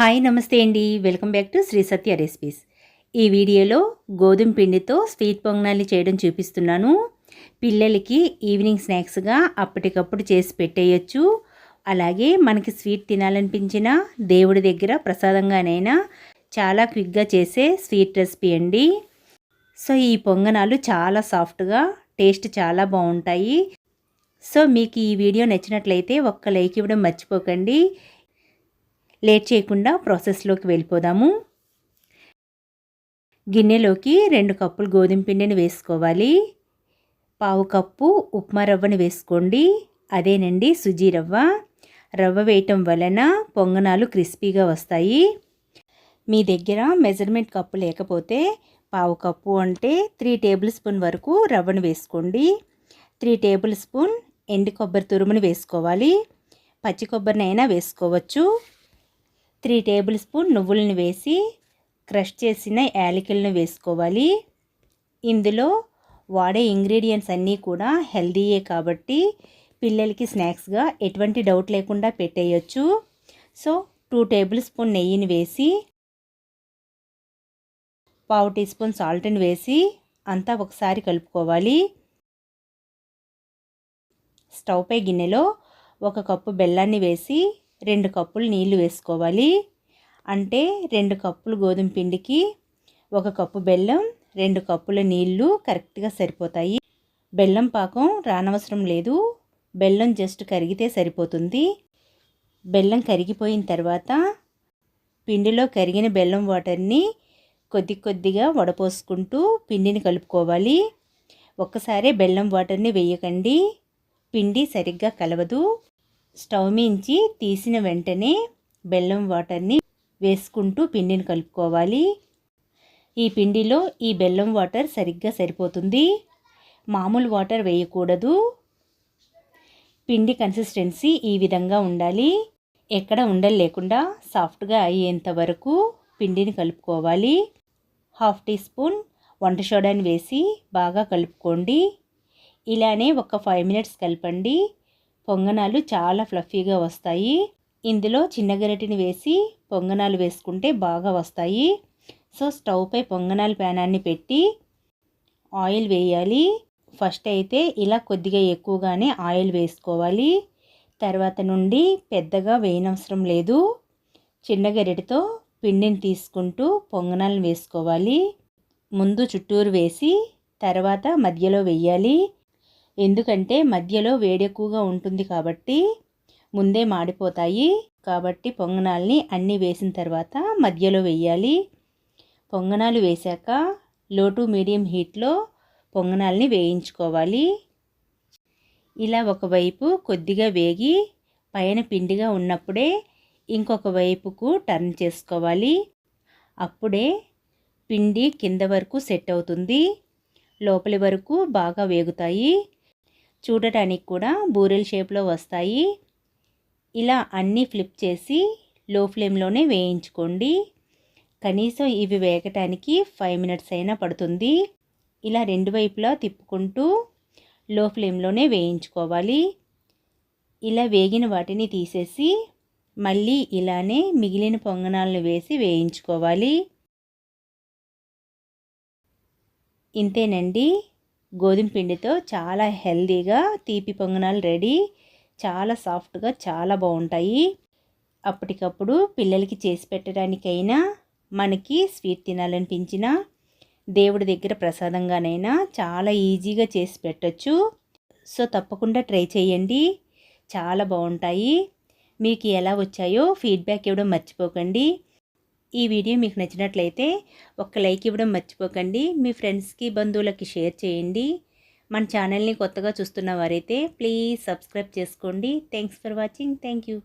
Hi నమస్తే అండి. Welcome back to Sri Satya recipes. ఈ వీడియోలో గోధుమ పిండితో స్వీట్ పొంగనాలు చేయడం చూపిస్తున్నాను. పిల్లలకి ఈవినింగ్ స్నాక్స్గా అప్పటికప్పుడు చేసి పెట్టేయచ్చు. అలాగే మనకి స్వీట్ తినాలనిపించిన దేవుడి దగ్గర ప్రసాదంగానైనా చాలా క్విక్గా చేసే స్వీట్ రెసిపీ అండి. సో ఈ పొంగనాలు చాలా సాఫ్ట్గా టేస్ట్ చాలా బాగుంటాయి. సో మీకు ఈ వీడియో నచ్చినట్లయితే ఒక్క లైక్ ఇవ్వడం మర్చిపోకండి. లేట్ చేయకుండా ప్రాసెస్లోకి వెళ్ళిపోదాము. గిన్నెలోకి రెండు కప్పులు గోధుమ పిండిని వేసుకోవాలి. పావు కప్పు ఉప్మా రవ్వని వేసుకోండి. అదేనండి సుజీ రవ్వ. రవ్వ వేయటం వలన పొంగనాలు క్రిస్పీగా వస్తాయి. మీ దగ్గర మెజర్మెంట్ కప్పు లేకపోతే పావు కప్పు అంటే త్రీ టేబుల్ స్పూన్ వరకు రవ్వను వేసుకోండి. త్రీ టేబుల్ స్పూన్ ఎండు కొబ్బరి తురుముని వేసుకోవాలి. పచ్చి కొబ్బరినైనా వేసుకోవచ్చు. త్రీ టేబుల్ స్పూన్ నువ్వులను వేసి క్రష్ చేసిన యాలకులను వేసుకోవాలి. ఇందులో వాడే ఇంగ్రీడియంట్స్ అన్నీ కూడా హెల్దీయే కాబట్టి పిల్లలకి స్నాక్స్గా ఎటువంటి డౌట్ లేకుండా పెట్టేయచ్చు. సో టూ టేబుల్ స్పూన్ నెయ్యిని వేసి పావు టీ స్పూన్ సాల్ట్ని వేసి అంతా ఒకసారి కలుపుకోవాలి. స్టవ్పై గిన్నెలో ఒక కప్పు బెల్లాన్ని వేసి రెండు కప్పులు నీళ్ళు వేసుకోవాలి. అంటే రెండు కప్పులు గోధుమ పిండికి ఒక కప్పు బెల్లం రెండు కప్పుల నీళ్ళు కరెక్ట్గా సరిపోతాయి. బెల్లం పాకం రానవసరం లేదు. బెల్లం జస్ట్ కరిగితే సరిపోతుంది. బెల్లం కరిగిపోయిన తర్వాత పిండిలో కరిగిన బెల్లం వాటర్ని కొద్ది కొద్దిగా వడపోసుకుంటూ పిండిని కలుపుకోవాలి. ఒక్కసారి బెల్లం వాటర్ని వేయకండి. పిండి సరిగ్గా కలవదు. స్టవ్ మించి తీసిన వెంటనే బెల్లం వాటర్ని వేసుకుంటూ పిండిని కలుపుకోవాలి. ఈ పిండిలో ఈ బెల్లం వాటర్ సరిగ్గా సరిపోతుంది. మామూలు వాటర్ వేయకూడదు. పిండి కన్సిస్టెన్సీ ఈ విధంగా ఉండాలి. ఎక్కడ ఉండలు లేకుండా సాఫ్ట్గా అయ్యేంత వరకు పిండిని కలుపుకోవాలి. హాఫ్ టీ స్పూన్ వంట సోడాని వేసి బాగా కలుపుకోండి. ఇలానే ఒక ఫైవ్ మినిట్స్ కలపండి. పొంగనాలు చాలా ఫ్లఫీగా వస్తాయి. ఇందులో చిన్న గరిటిని వేసి పొంగనాలు వేసుకుంటే బాగా వస్తాయి. సో స్టవ్పై పొంగనాలు ప్యానాన్ని పెట్టి ఆయిల్ వేయాలి. ఫస్ట్ అయితే ఇలా కొద్దిగా ఎక్కువగానే ఆయిల్ వేసుకోవాలి. తర్వాత నుండి పెద్దగా వేయనవసరం లేదు. చిన్న గరిటతో పిండిని తీసుకుంటూ పొంగనాలను వేసుకోవాలి. ముందు చుట్టూరు వేసి తర్వాత మధ్యలో వేయాలి. ఎందుకంటే మధ్యలో వేడి ఎక్కువగా ఉంటుంది కాబట్టి ముందే మాడిపోతాయి. కాబట్టి పొంగనాల్ని అన్నీ వేసిన తర్వాత మధ్యలో వేయాలి. పొంగనాలు వేశాక లో టు మీడియం హీట్లో పొంగనాల్ని వేయించుకోవాలి. ఇలా ఒకవైపు కొద్దిగా వేగి పైన పిండిగా ఉన్నప్పుడే ఇంకొక వైపుకు టర్న్ చేసుకోవాలి. అప్పుడే పిండి కింద వరకు సెట్ అవుతుంది. లోపలి వరకు బాగా వేగుతాయి. చూడటానికి కూడా బూరెల షేప్లో వస్తాయి. ఇలా అన్నీ ఫ్లిప్ చేసి లో ఫ్లేమ్లోనే వేయించుకోండి. కనీసం ఇవి వేగటానికి ఫైవ్ మినిట్స్ అయినా పడుతుంది. ఇలా రెండు వైపులా తిప్పుకుంటూ లో ఫ్లేమ్లోనే వేయించుకోవాలి. ఇలా వేగిన వాటిని తీసేసి మళ్ళీ ఇలానే మిగిలిన పొంగనాలను వేసి వేయించుకోవాలి. ఇంతేనండి. గోధుమ పిండితో చాలా హెల్దీగా తీపి పొంగనాలు రెడీ. చాలా సాఫ్ట్గా చాలా బాగుంటాయి. అప్పటికప్పుడు పిల్లలకి చేసి పెట్టడానికైనా మనకి స్వీట్ తినాలనిపించిన దేవుడి దగ్గర ప్రసాదంగానైనా చాలా ఈజీగా చేసి పెట్టచ్చు. సో తప్పకుండా ట్రై చేయండి. చాలా బాగుంటాయి. మీకు ఎలా వచ్చాయో ఫీడ్బ్యాక్ ఇవ్వడం మర్చిపోకండి. ఈ వీడియో మీకు నచ్చినట్లయితే ఒక లైక్ ఇవ్వడం మర్చిపోకండి. మీ ఫ్రెండ్స్కి బంధువులకి షేర్ చేయండి. మన ఛానల్ని కొత్తగా చూస్తున్న వారైతే ప్లీజ్ సబ్స్క్రైబ్ చేసుకోండి. Thanks for watching. Thank you.